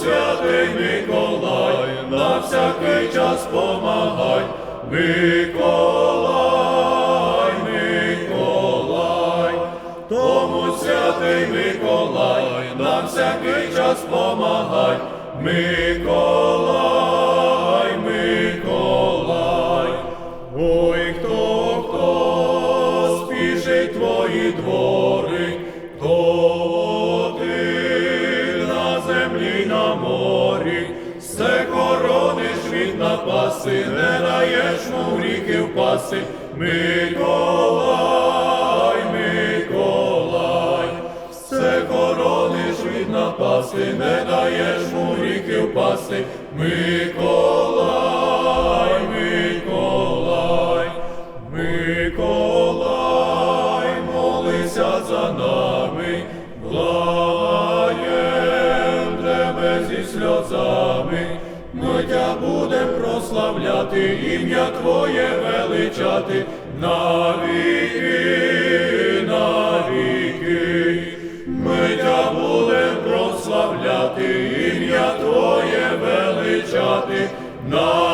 святий Миколай, на всякий час помагай, Миколай, Миколай, тому святий Миколай, на всякий час помагай, Миколай, Миколай, ой, хто, хто спішить твої двори, землі, на морі, все корониш від напаси, не даєш му в гріхи впасти, Миколай, Миколай, все корониш від напасти, не даєш му в гріхи впасти, Миколай, Миколай, Миколай, молися за нами, сльозами, ми тя будем прославляти, ім'я Твоє величати навіки, навіки. Ми тя будем прославляти, ім'я Твоє величати навіки.